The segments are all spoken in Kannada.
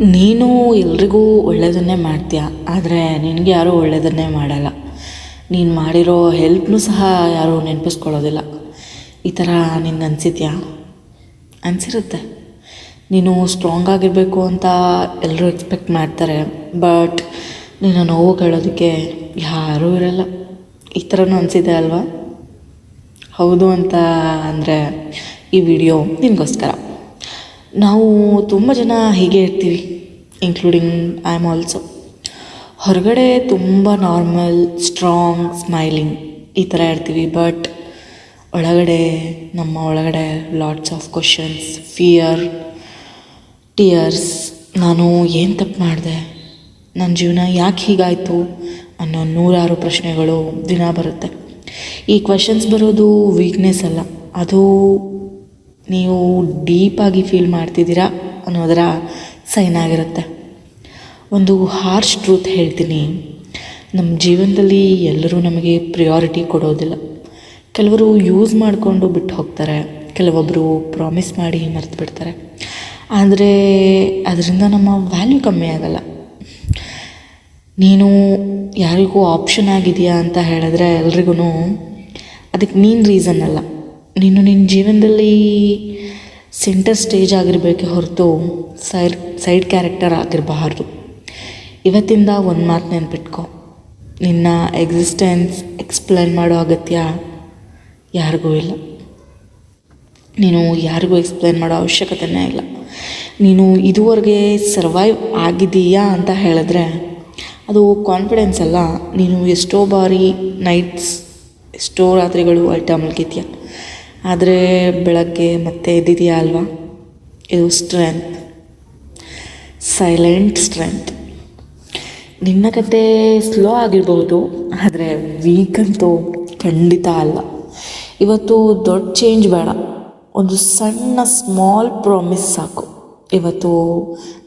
ನೀನು ಎಲ್ರಿಗೂ ಒಳ್ಳೆಯದನ್ನೇ ಮಾಡ್ತೀಯ, ಆದರೆ ನಿನಗೆ ಯಾರೂ ಒಳ್ಳೆಯದನ್ನೇ ಮಾಡಲ್ಲ. ನೀನು ಮಾಡಿರೋ ಹೆಲ್ಪ್ನೂ ಸಹ ಯಾರೂ ನೆನಪಿಸ್ಕೊಳ್ಳೋದಿಲ್ಲ. ಈ ಥರ ನಿನ್ಗೆ ಅನಿಸಿದ್ಯಾ? ಅನಿಸಿರುತ್ತೆ. ನೀನು ಸ್ಟ್ರಾಂಗ್ ಆಗಿರಬೇಕು ಅಂತ ಎಲ್ಲರೂ ಎಕ್ಸ್ಪೆಕ್ಟ್ ಮಾಡ್ತಾರೆ, ಬಟ್ ನಿನ್ನ ನೋವು ಕೇಳೋದಕ್ಕೆ ಯಾರೂ ಇರಲ್ಲ. ಈ ಥರನೂ ಅನಿಸಿದೆ ಅಲ್ವಾ? ಹೌದು ಅಂತ ಅಂದರೆ ಈ ವಿಡಿಯೋ ನಿನಗೋಸ್ಕರ. ನಾವು ತುಂಬ ಜನ ಹೀಗೆ ಇರ್ತೀವಿ ಇನ್ಕ್ಲೂಡಿಂಗ್ ಐ ಆಮ್ ಆಲ್ಸೋ ಹೊರಗಡೆ ತುಂಬ ನಾರ್ಮಲ್ ಸ್ಟ್ರಾಂಗ್ ಸ್ಮೈಲಿಂಗ್ ಈ ಥರ ಇರ್ತೀವಿ ಬಟ್ ಒಳಗಡೆ, ನಮ್ಮ ಒಳಗಡೆ lots of questions fear tears ನಾನು ಏನು ತಪ್ಪು ಮಾಡಿದೆ? ನನ್ನ ಜೀವನ ಯಾಕೆ ಹೀಗಾಯಿತು? ಅನ್ನೋ ನೂರಾರು ಪ್ರಶ್ನೆಗಳು ದಿನ ಬರುತ್ತೆ. ಈ ಕ್ವಶನ್ಸ್ ಬರೋದು ವೀಕ್ನೆಸ್ ಅಲ್ಲ, ಅದು ನೀವು ಡೀಪಾಗಿ ಫೀಲ್ ಮಾಡ್ತಿದ್ದೀರಾ ಅನ್ನೋದರ ಸೈನ್ ಆಗಿರುತ್ತೆ. ಒಂದು ಹಾರ್ಶ್ ಟ್ರೂತ್ ಹೇಳ್ತೀನಿ. ನಮ್ಮ ಜೀವನದಲ್ಲಿ ಎಲ್ಲರೂ ನಮಗೆ ಪ್ರಿಯಾರಿಟಿ ಕೊಡೋದಿಲ್ಲ. ಕೆಲವರು ಯೂಸ್ ಮಾಡಿಕೊಂಡು ಬಿಟ್ಟು ಹೋಗ್ತಾರೆ. ಕೆಲವೊಬ್ಬರು ಪ್ರಾಮಿಸ್ ಮಾಡಿ ಮರೆತು ಬಿಡ್ತಾರೆ. ಆದರೆ ಅದರಿಂದ ನಮ್ಮ ವ್ಯಾಲ್ಯೂ ಕಮ್ಮಿ ಆಗಲ್ಲ. ನೀನು ಯಾರಿಗೂ ಆಪ್ಷನ್ ಆಗಿದೆಯಾ ಅಂತ ಹೇಳಿದ್ರೆ ಎಲ್ರಿಗೂ ಅದಕ್ಕೆ ನೀನು ರೀಸನ್ ಅಲ್ಲ. ನೀನು ನಿನ್ನ ಜೀವನದಲ್ಲಿ ಸೆಂಟರ್ ಸ್ಟೇಜ್ ಆಗಿರಬೇಕೆ ಹೊರತು ಸೈಡ್ ಸೈಡ್ ಕ್ಯಾರೆಕ್ಟರ್ ಆಗಿರಬಾರ್ದು. ಇವತ್ತಿಂದ ಒಂದು ಮಾತು ನೆನ್ಪಿಟ್ಕೊ. ನಿನ್ನ ಎಕ್ಸಿಸ್ಟೆನ್ಸ್ ಎಕ್ಸ್ಪ್ಲೇನ್ ಮಾಡೋ ಅಗತ್ಯ ಯಾರಿಗೂ ಇಲ್ಲ. ನೀನು ಯಾರಿಗೂ ಎಕ್ಸ್ಪ್ಲೇನ್ ಮಾಡೋ ಅವಶ್ಯಕತೆನೇ ಇಲ್ಲ. ನೀನು ಇದುವರೆಗೆ ಸರ್ವೈವ್ ಆಗಿದೀಯಾ ಅಂತ ಹೇಳಿದ್ರೆ ಅದು ಕಾನ್ಫಿಡೆನ್ಸ್ ಅಲ್ಲ. ನೀನು ಎಷ್ಟೋ ಬಾರಿ ನೈಟ್ಸ್ ಎಷ್ಟೋ ರಾತ್ರಿಗಳು ಐಟಮ್ ಮಲ್ಗಿದ್ಯಾ ಆದರೆ ಬೆಳಗ್ಗೆ ಮತ್ತೆ ಎದ್ದಿದೆಯಾ ಅಲ್ವಾ? ಇದು ಸ್ಟ್ರೆಂತ್ ಸೈಲೆಂಟ್ ಸ್ಟ್ರೆಂತ್ ನಿನ್ನ ಕತೆ ಸ್ಲೋ ಆಗಿರ್ಬೋದು, ಆದರೆ ವೀಕ್ ಅಂತೂ ಖಂಡಿತ ಅಲ್ಲ. ಇವತ್ತು ದೊಡ್ಡ ಚೇಂಜ್ ಬೇಡ. ಒಂದು ಸಣ್ಣ ಸ್ಮಾಲ್ ಪ್ರಾಮಿಸ್ ಸಾಕು. ಇವತ್ತು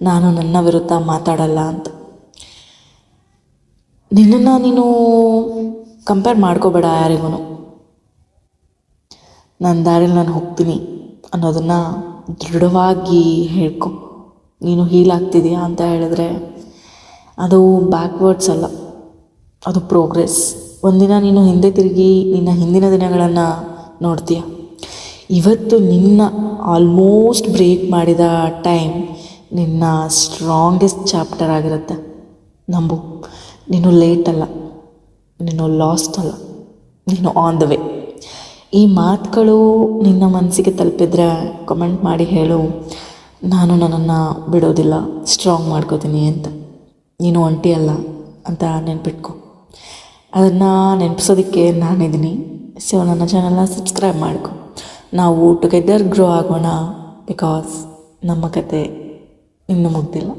ನಾನು ನನ್ನ ವಿರುದ್ಧ ಮಾತಾಡಲ್ಲ ಅಂತ. ನಿನ್ನನ್ನು ನೀನು ಕಂಪೇರ್ ಮಾಡ್ಕೋಬೇಡ ಯಾರಿಗೂ ನನ್ನ ದಾರಿಲಿ ನಾನು ಹೋಗ್ತೀನಿ ಅನ್ನೋದನ್ನು ದೃಢವಾಗಿ ಹೇಳ್ಕೊ. ನೀನು ಹೀಲ್ ಆಗ್ತಿದೆಯಾ ಅಂತ ಹೇಳಿದ್ರೆ ಅದು ಬ್ಯಾಕ್ವರ್ಡ್ಸ್ ಅಲ್ಲ. ಅದು ಪ್ರೋಗ್ರೆಸ್ ಒಂದಿನ ನೀನು ಹಿಂದೆ ತಿರುಗಿ ನಿನ್ನ ಹಿಂದಿನ ದಿನಗಳನ್ನು ನೋಡ್ತೀಯ. ಇವತ್ತು ನಿನ್ನ ಆಲ್ಮೋಸ್ಟ್ ಬ್ರೇಕ್ ಮಾಡಿದ ಟೈಮ್ ನಿನ್ನ ಸ್ಟ್ರಾಂಗೆಸ್ಟ್ ಚಾಪ್ಟರ್ ಆಗಿರುತ್ತೆ. ನಂಬು. ನೀನು ಲೇಟ್ ಅಲ್ಲ. ನೀನು ಲಾಸ್ಟ್ ಅಲ್ಲ. ನೀನು ಆನ್ ದ ವೇ ಈ ಮಾತುಗಳು ನಿನ್ನ ಮನಸ್ಸಿಗೆ ತಲುಪಿದ್ರೆ ಕಮೆಂಟ್ ಮಾಡಿ ಹೇಳು. ನಾನು ನನ್ನನ್ನು ಬಿಡೋದಿಲ್ಲ ಸ್ಟ್ರಾಂಗ್ ಮಾಡ್ಕೋತೀನಿ ಅಂತ. ನೀನು ಒಂಟಿ ಅಲ್ಲ ಅಂತ ನೆನ್ಪಿಟ್ಕೊ. ಅದನ್ನು ನೆನಪಿಸೋದಕ್ಕೆ ನಾನಿದ್ದೀನಿ. ಸೊ ನನ್ನ ಚಾನಲ್ನ ಸಬ್ಸ್ಕ್ರೈಬ್ ಮಾಡ್ಕೊ. ನಾವು ಟುಗೆದರ್ ಗ್ರೋ ಆಗೋಣ ಬಿಕಾಸ್ ನಮ್ಮ ಕತೆ ಇನ್ನೂ ಮುಗ್ದಿಲ್ಲ.